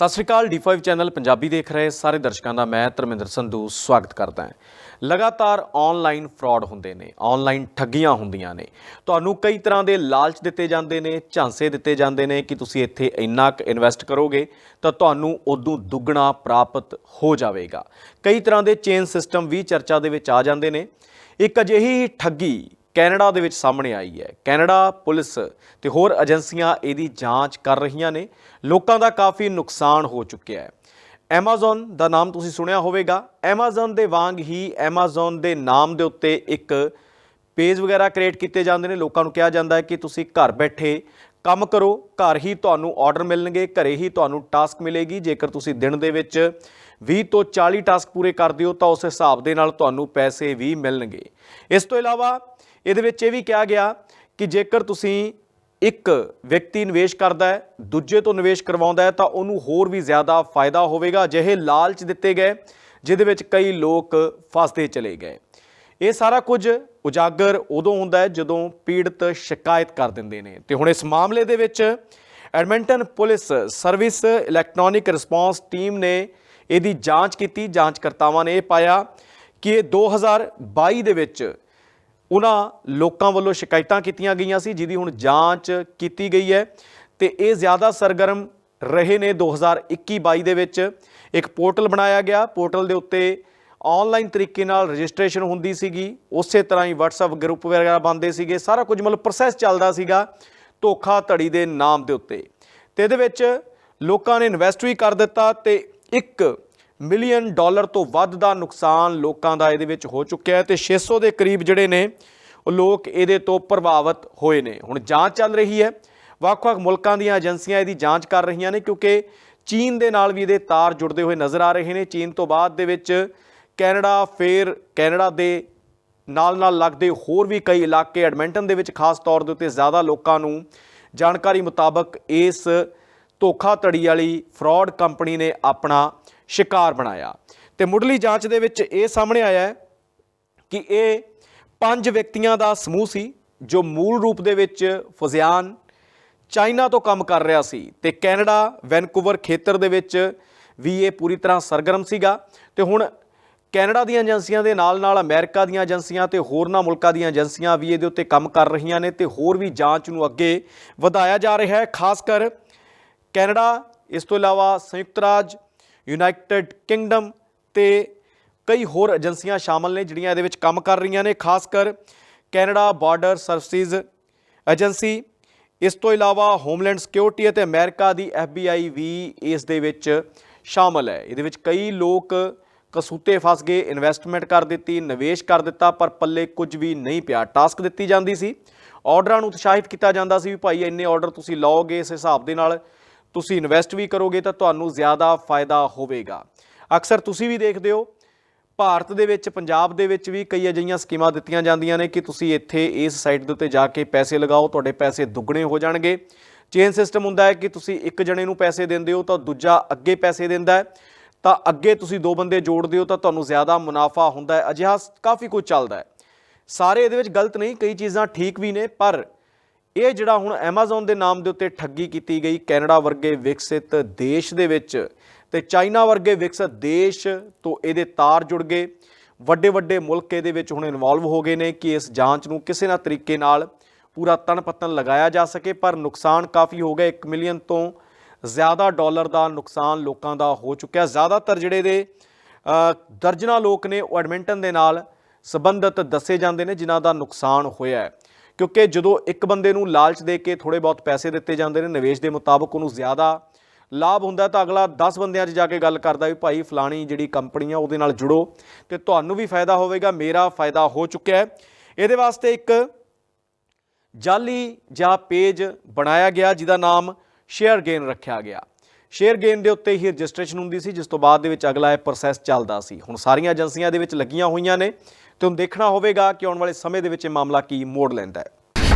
ਸਤਿ ਸ਼੍ਰੀ ਅਕਾਲ D5 channel Punjabi ਦੇਖ ਰਹੇ ਸਾਰੇ ਦਰਸ਼ਕਾਂ ਦਾ ਮੈਂ ਧਰਮਿੰਦਰ ਸੰਧੂ ਸਵਾਗਤ ਕਰਦਾ ਹਾਂ। ਲਗਾਤਾਰ ਆਨਲਾਈਨ ਫਰਾਡ ਹੁੰਦੇ ਨੇ ਆਨਲਾਈਨ ਠੱਗੀਆਂ ਹੁੰਦੀਆਂ ਨੇ। ਤੁਹਾਨੂੰ ਕਈ ਤਰ੍ਹਾਂ ਦੇ ਲਾਲਚ ਦਿੱਤੇ ਜਾਂਦੇ ਨੇ, ਝਾਂਸੇ ਦਿੱਤੇ ਜਾਂਦੇ ਨੇ ਕਿ ਤੁਸੀਂ ਇੱਥੇ ਇੰਨਾ ਕੁ ਇਨਵੈਸਟ ਕਰੋਗੇ ਤਾਂ ਤੁਹਾਨੂੰ ਉਦੋਂ ਦੁੱਗਣਾ ਪ੍ਰਾਪਤ ਹੋ ਜਾਵੇਗਾ। ਕਈ ਤਰ੍ਹਾਂ ਦੇ ਚੇਨ ਸਿਸਟਮ ਵੀ ਚਰਚਾ ਦੇ ਵਿੱਚ ਆ ਜਾਂਦੇ ਨੇ। ਇੱਕ ਅਜਿਹੀ ਠੱਗੀ ਕੈਨੇਡਾ ਦੇ ਵਿੱਚ ਸਾਹਮਣੇ ਆਈ ਹੈ। ਕੈਨੇਡਾ ਪੁਲਿਸ ਤੇ ਹੋਰ ਏਜੰਸੀਆਂ ਇਹਦੀ ਜਾਂਚ ਕਰ ਰਹੀਆਂ ਨੇ। ਲੋਕਾਂ ਦਾ ਕਾਫੀ ਨੁਕਸਾਨ ਹੋ ਚੁੱਕਿਆ ਹੈ। Amazon ਦਾ ਨਾਮ ਤੁਸੀਂ ਸੁਣਿਆ ਹੋਵੇਗਾ। Amazon ਦੇ ਵਾਂਗ ਹੀ Amazon ਦੇ ਨਾਮ ਦੇ ਉੱਤੇ ਇੱਕ ਪੇਜ ਵਗੈਰਾ ਕ੍ਰੀਏਟ ਕੀਤੇ ਜਾਂਦੇ ਨੇ। ਲੋਕਾਂ ਨੂੰ ਕਿਹਾ ਜਾਂਦਾ ਹੈ ਕਿ ਤੁਸੀਂ ਘਰ ਬੈਠੇ ਕੰਮ ਕਰੋ। ਘਰ ਹੀ ਤੁਹਾਨੂੰ ਆਰਡਰ ਮਿਲਣਗੇ। ਘਰੇ ਹੀ ਤੁਹਾਨੂੰ ਟਾਸਕ ਮਿਲੇਗੀ। ਜੇਕਰ ਤੁਸੀਂ ਦਿਨ ਦੇ ਵਿੱਚ 20 ਤੋਂ 40 ਟਾਸਕ ਪੂਰੇ ਕਰਦੇ ਹੋ ਤਾਂ ਉਸ ਹਿਸਾਬ ਦੇ ਨਾਲ ਤੁਹਾਨੂੰ ਪੈਸੇ ਵੀ ਮਿਲਣਗੇ। ਇਸ ਤੋਂ ਇਲਾਵਾ ਇਹਦੇ ਵਿੱਚ ਇਹ ਵੀ ਕਿਹਾ ਗਿਆ ਕਿ ਜੇਕਰ ਤੁਸੀਂ ਇੱਕ ਵਿਅਕਤੀ ਨਿਵੇਸ਼ ਕਰਦਾ ਹੈ, ਦੂਜੇ ਤੋਂ ਨਿਵੇਸ਼ ਕਰਵਾਉਂਦਾ ਹੈ ਤਾਂ ਉਹਨੂੰ ਹੋਰ ਵੀ ਜ਼ਿਆਦਾ ਫਾਇਦਾ ਹੋਵੇਗਾ, ਅਜਿਹੇ ਲਾਲਚ ਦਿੱਤੇ ਗਏ, ਜਿਹਦੇ ਵਿੱਚ ਕਈ ਲੋਕ ਫਸਦੇ ਚਲੇ ਗਏ। ਇਹ ਸਾਰਾ ਕੁਝ ਉਜਾਗਰ ਉਦੋਂ ਹੁੰਦਾ ਹੈ ਜਦੋਂ ਪੀੜਤ ਸ਼ਿਕਾਇਤ ਕਰ ਦਿੰਦੇ ਨੇ। ਤੇ ਹੁਣ ਇਸ ਮਾਮਲੇ ਦੇ ਵਿੱਚ Edmonton police service electronic response team ਨੇ ਇਹਦੀ ਜਾਂਚ ਕੀਤੀ, ਜਾਂਚਕਰਤਾਵਾਂ ਨੇ ਇਹ ਪਾਇਆ ਕਿ ਇਹ 2022 ਦੇ ਵਿੱਚ ਉਹਨਾਂ ਲੋਕਾਂ ਵੱਲੋਂ ਸ਼ਿਕਾਇਤਾਂ ਕੀਤੀਆਂ ਗਈਆਂ ਸੀ, ਜਿਹਦੀ ਹੁਣ ਜਾਂਚ ਕੀਤੀ ਗਈ ਹੈ। ਤੇ ਇਹ ਜ਼ਿਆਦਾ ਸਰਗਰਮ ਰਹੇ ਨੇ 2021-22 ਦੇ ਵਿੱਚ। ਇੱਕ ਪੋਰਟਲ ਬਣਾਇਆ ਗਿਆ, ਪੋਰਟਲ ਦੇ ਉੱਤੇ ਆਨਲਾਈਨ ਤਰੀਕੇ ਨਾਲ ਰਜਿਸਟ੍ਰੇਸ਼ਨ ਹੁੰਦੀ ਸੀਗੀ, ਉਸੇ ਤਰ੍ਹਾਂ ਹੀ WhatsApp ਗਰੁੱਪ ਵਗੈਰਾ ਬਣਦੇ ਸੀਗੇ, ਸਾਰਾ ਕੁਝ ਮਤਲਬ ਪ੍ਰੋਸੈਸ ਚੱਲਦਾ ਸੀਗਾ ਧੋਖਾ ਧੜੀ ਦੇ ਨਾਮ ਦੇ ਉੱਤੇ। ਤੇ ਇਹਦੇ ਵਿੱਚ ਲੋਕਾਂ ਨੇ ਇਨਵੈਸਟ ਵੀ ਕਰ ਦਿੱਤਾ ਤੇ 1 ਮਿਲੀਅਨ ਡਾਲਰ ਤੋਂ ਵੱਧ ਦਾ ਨੁਕਸਾਨ ਲੋਕਾਂ ਦਾ ਇਹਦੇ ਵਿੱਚ ਹੋ ਚੁੱਕਿਆ ਹੈ ਤੇ 600 ਦੇ ਕਰੀਬ ਜਿਹੜੇ ਨੇ, ਉਹ ਲੋਕ ਇਹਦੇ ਤੋਂ ਪ੍ਰਭਾਵਿਤ ਹੋਏ ਨੇ। ਹੁਣ ਜਾਂਚ ਚੱਲ ਰਹੀ ਹੈ। ਵੱਖ-ਵੱਖ ਮੁਲਕਾਂ ਦੀਆਂ ਏਜੰਸੀਆਂ ਇਹਦੀ ਜਾਂਚ ਕਰ ਰਹੀਆਂ ਨੇ ਕਿਉਂਕਿ ਚੀਨ ਦੇ ਨਾਲ ਵੀ ਇਹਦੇ ਤਾਰ ਜੁੜਦੇ ਹੋਏ ਨਜ਼ਰ ਆ ਰਹੇ ਨੇ। ਚੀਨ ਤੋਂ ਬਾਅਦ ਦੇ ਵਿੱਚ ਕੈਨੇਡਾ ਫੇਰ ਕੈਨੇਡਾ ਦੇ ਨਾਲ ਨਾਲ ਲੱਗਦੇ ਹੋਰ ਵੀ ਕਈ ਇਲਾਕੇ ਐਡਮਿੰਟਨ ਦੇ ਵਿੱਚ ਖਾਸ ਤੌਰ ਦੇ ਉੱਤੇ ਜ਼ਿਆਦਾ ਲੋਕਾਂ ਨੂੰ ਜਾਣਕਾਰੀ ਮੁਤਾਬਕ ਇਸ ਧੋਖਾਧੜੀ ਵਾਲੀ ਫਰਾਡ ਕੰਪਨੀ ਨੇ ਆਪਣਾ ਸ਼ਿਕਾਰ ਬਣਾਇਆ। ਤੇ ਮੁੱਢਲੀ ਜਾਂਚ ਦੇ ਵਿੱਚ ਇਹ ਸਾਹਮਣੇ ਆਇਆ ਹੈ ਕਿ ਇਹ ਪੰਜ ਵਿਅਕਤੀਆਂ ਦਾ ਸਮੂਹ ਸੀ, ਜੋ ਮੂਲ ਰੂਪ ਦੇ ਵਿੱਚ ਫੁਜ਼ਿਆਨ, ਚਾਈਨਾ ਤੋਂ ਕੰਮ ਕਰ ਰਿਹਾ ਸੀ ਤੇ ਕੈਨੇਡਾ, ਵੈਨਕੂਵਰ ਖੇਤਰ ਦੇ ਵਿੱਚ ਵੀ ਇਹ ਪੂਰੀ ਤਰ੍ਹਾਂ ਸਰਗਰਮ ਸੀਗਾ। ਤੇ ਹੁਣ ਕੈਨੇਡਾ ਦੀਆਂ ਏਜੰਸੀਆਂ ਦੇ ਨਾਲ ਨਾਲ ਅਮਰੀਕਾ ਦੀਆਂ ਏਜੰਸੀਆਂ ਤੇ ਹੋਰਨਾਂ ਮੁਲਕਾਂ ਦੀਆਂ ਏਜੰਸੀਆਂ ਵੀ ਇਹਦੇ ਉੱਤੇ ਕੰਮ ਕਰ ਰਹੀਆਂ ਨੇ ਤੇ ਹੋਰ ਵੀ ਜਾਂਚ ਨੂੰ ਅੱਗੇ ਵਧਾਇਆ ਜਾ ਰਿਹਾ ਹੈ, ਖਾਸ ਕਰ ਕੈਨੇਡਾ, ਇਸ ਤੋਂ ਇਲਾਵਾ ਸੰਯੁਕਤ ਰਾਜ, ਯੂਨਾਈਟਿਡ ਕਿੰਗਡਮ ਤੇ ਕਈ ਹੋਰ ਏਜੰਸੀਆਂ ਸ਼ਾਮਲ ਨੇ ਜਿਹੜੀਆਂ ਇਹਦੇ ਵਿੱਚ ਕੰਮ ਕਰ ਰਹੀਆਂ ਨੇ, ਖਾਸ ਕਰ ਕੈਨੇਡਾ ਬਾਰਡਰ ਸਰਵਿਸਿਜ਼ ਏਜੰਸੀ। ਇਸ ਤੋਂ ਇਲਾਵਾ ਹੋਮਲੈਂਡ ਸਿਕਿਉਰਿਟੀ ਅਤੇ ਅਮਰੀਕਾ ਦੀ FBI ਵੀ ਇਸ ਦੇ ਵਿੱਚ ਸ਼ਾਮਲ ਹੈ। ਇਹਦੇ ਵਿੱਚ ਕਈ ਲੋਕ ਕਸੂਤੇ ਫਸ ਗਏ ਇਨਵੈਸਟਮੈਂਟ ਕਰ ਦਿੱਤੀ, ਨਿਵੇਸ਼ ਕਰ ਦਿੱਤਾ, ਪਰ ਪੱਲੇ ਕੁਝ ਵੀ ਨਹੀਂ ਪਿਆ। ਟਾਸਕ ਦਿੱਤੀ ਜਾਂਦੀ ਸੀ। ਆਰਡਰਾਂ ਨੂੰ ਉਤਸ਼ਾਹਿਤ ਕੀਤਾ ਜਾਂਦਾ ਸੀ ਵੀ ਭਾਈ ਇੰਨੇ ਆਰਡਰ ਤੁਸੀਂ ਲਓਗੇ ਇਸ ਹਿਸਾਬ ਦੇ ਨਾਲ। ਤੁਸੀਂ ਇਨਵੈਸਟ ਵੀ ਕਰੋਗੇ ਤਾਂ ਤੁਹਾਨੂੰ ਜ਼ਿਆਦਾ ਫਾਇਦਾ ਹੋਵੇਗਾ। ਅਕਸਰ ਤੁਸੀਂ ਵੀ ਦੇਖਦੇ ਹੋ, ਭਾਰਤ ਦੇ ਵਿੱਚ, ਪੰਜਾਬ ਦੇ ਵਿੱਚ ਵੀ ਕਈ ਅਜਿਹੀਆਂ ਸਕੀਮਾਂ ਦਿੱਤੀਆਂ ਜਾਂਦੀਆਂ ਨੇ ਕਿ ਤੁਸੀਂ ਇੱਥੇ ਇਸ ਸਾਈਟ ਦੇ ਉੱਤੇ ਜਾ ਕੇ ਪੈਸੇ ਲਗਾਓ, ਤੁਹਾਡੇ ਪੈਸੇ ਦੁੱਗਣੇ ਹੋ ਜਾਣਗੇ। ਚੇਨ ਸਿਸਟਮ ਹੁੰਦਾ ਹੈ ਕਿ ਤੁਸੀਂ ਇੱਕ ਜਣੇ ਨੂੰ ਪੈਸੇ ਦਿੰਦੇ ਹੋ ਤਾਂ ਦੂਜਾ ਅੱਗੇ ਪੈਸੇ ਦਿੰਦਾ ਹੈ। ਤਾਂ ਅੱਗੇ ਤੁਸੀਂ ਦੋ ਬੰਦੇ ਜੋੜਦੇ ਹੋ ਤਾਂ ਤੁਹਾਨੂੰ ਜ਼ਿਆਦਾ ਮੁਨਾਫਾ ਹੁੰਦਾ ਹੈ। ਅਜਿਹਾ ਕਾਫੀ ਕੁਝ ਚੱਲਦਾ ਹੈ। ਸਾਰੇ ਇਹਦੇ ਵਿੱਚ ਗਲਤ ਨਹੀਂ, ਕਈ ਚੀਜ਼ਾਂ ਠੀਕ ਵੀ ਨੇ, ਪਰ ਇਹ ਜਿਹੜਾ ਹੁਣ Amazon ਦੇ ਨਾਮ ਦੇ ਉੱਤੇ ਠੱਗੀ ਕੀਤੀ ਗਈ ਕੈਨੇਡਾ ਵਰਗੇ ਵਿਕਸਿਤ ਦੇਸ਼ ਦੇ ਵਿੱਚ ਤੇ ਚਾਈਨਾ ਵਰਗੇ ਵਿਕਸਿਤ ਦੇਸ਼ ਤੋਂ ਇਹਦੇ ਤਾਰ ਜੁੜ ਗਏ। ਵੱਡੇ ਵੱਡੇ ਮੁਲਕ ਇਹਦੇ ਵਿੱਚ ਹੁਣ ਇਨਵੋਲਵ ਹੋ ਗਏ ਨੇ ਕਿ ਇਸ ਜਾਂਚ ਨੂੰ ਕਿਸੇ ਨਾ ਤਰੀਕੇ ਨਾਲ ਪੂਰਾ ਤਣ ਪੱਤਨ ਲਗਾਇਆ ਜਾ ਸਕੇ ਪਰ ਨੁਕਸਾਨ ਕਾਫੀ ਹੋ ਗਿਆ। 1 ਮਿਲੀਅਨ ਤੋਂ ਜ਼ਿਆਦਾ ਡਾਲਰ ਦਾ ਨੁਕਸਾਨ ਲੋਕਾਂ ਦਾ ਹੋ ਚੁੱਕਿਆ। ਜ਼ਿਆਦਾਤਰ ਜਿਹੜੇ ਦੇ ਅ, ਦਰਜਨਾਂ ਲੋਕ ਨੇ ਉਹ ਐਡਮਿੰਟਨ ਦੇ ਨਾਲ ਸੰਬੰਧਿਤ ਦੱਸੇ ਜਾਂਦੇ ਨੇ ਜਿਨ੍ਹਾਂ ਦਾ ਨੁਕਸਾਨ ਹੋਇਆ ਹੈ। ਕਿਉਂਕਿ ਜਦੋਂ ਇੱਕ ਬੰਦੇ ਨੂੰ ਲਾਲਚ ਦੇ ਕੇ ਥੋੜੇ ਬਹੁਤ ਪੈਸੇ ਦਿੱਤੇ ਜਾਂਦੇ ਨੇ, ਨਿਵੇਸ਼ ਦੇ ਮੁਤਾਬਕ ਉਹਨੂੰ ਜ਼ਿਆਦਾ ਲਾਭ ਹੁੰਦਾ ਤਾਂ ਅਗਲਾ 10 ਬੰਦਿਆਂ 'ਚ ਜਾ ਕੇ ਗੱਲ ਕਰਦਾ ਵੀ ਭਾਈ ਫਲਾਣੀ ਜਿਹੜੀ ਕੰਪਨੀ ਆ ਉਹਦੇ ਨਾਲ ਜੁੜੋ ਤੇ ਤੁਹਾਨੂੰ ਵੀ ਫਾਇਦਾ ਹੋਵੇਗਾ, ਮੇਰਾ ਫਾਇਦਾ ਹੋ ਚੁੱਕਿਆ ਹੈ। ਇਹਦੇ ਵਾਸਤੇ ਇੱਕ ਜਾਲੀ ਜਾਂ ਪੇਜ ਬਣਾਇਆ ਗਿਆ ਜਿਹਦਾ ਨਾਮ ਸ਼ੇਅਰ ਗੇਨ ਰੱਖਿਆ ਗਿਆ। ਸ਼ੇਅਰ ਗੇਨ ਦੇ ਉੱਤੇ ਹੀ ਰਜਿਸਟ੍ਰੇਸ਼ਨ ਹੁੰਦੀ ਸੀ, ਜਿਸ ਤੋਂ ਬਾਅਦ ਦੇ ਵਿੱਚ ਅਗਲਾ ਇਹ ਪ੍ਰੋਸੈਸ ਚੱਲਦਾ ਸੀ। ਹੁਣ ਸਾਰੀਆਂ ਏਜੰਸੀਆਂ ਦੇ ਵਿੱਚ ਲੱਗੀਆਂ ਹੋਈਆਂ ਨੇ ਤੇ ਹੁਣ ਦੇਖਣਾ ਹੋਵੇਗਾ ਕਿ ਆਉਣ ਵਾਲੇ ਸਮੇਂ ਦੇ ਵਿੱਚ ਇਹ ਮਾਮਲਾ ਕੀ ਮੋੜ ਲੈਂਦਾ ਹੈ।